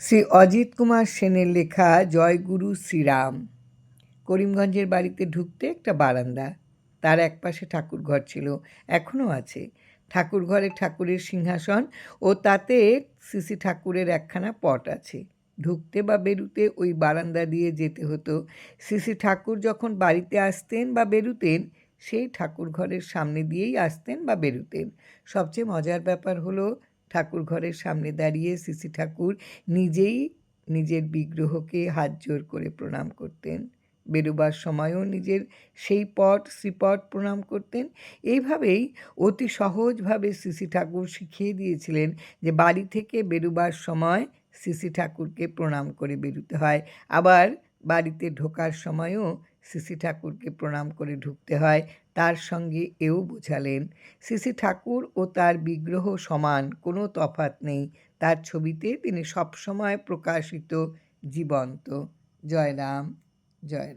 শ্রী অজিত কুমার সেনের লেখা জয়গুরু শ্রীরাম। করিমগঞ্জের বাড়িতে ঢুকতে একটা বারান্দা। তার একপাশে ঠাকুর ঘর ছিল এখনও আছে। ঠাকুর ঘরে ঠাকুরের সিংহাসন ও তাতে শ্রী ঠাকুরের একখানা পট আছে। ঢুকতে বা বেরুতে ওই বারান্দা দিয়ে যেতে হতো। শ্রী ঠাকুর যখন বাড়িতে আসতেন বা বেরুতেন, সেই ঠাকুর ঘরের সামনে দিয়েই আসতেন বা বেরুতেন। সবচেয়ে মজার ব্যাপার হলো ঠাকুর ঘরের সামনে দাঁড়িয়ে সিসি ঠাকুর নিজেই নিজের বিগ্রহকে হাত জোর করে প্রণাম করতেন। বেরোবার সময়ও নিজের সেই পট, শ্রীপট প্রণাম করতেন। এইভাবেই অতি সহজভাবে সিসি ঠাকুর শিখিয়ে দিয়েছিলেন যে বাড়ি থেকে বেরোবার সময় সিসি ঠাকুরকে প্রণাম করে বেরোতে হয়। আবার বাড়িতে ঢোকার সময়ও সিসি ঠাকুরকে প্রণাম করে ঢুকতে হয়। তার সঙ্গে এও বোঝালেন, সিসি ঠাকুর ও তার বিগ্রহ সমান, কোনো তফাত নেই। তার ছবিতে তিনি সবসময় প্রকাশিত জীবন্ত। জয়রাম জয়রাম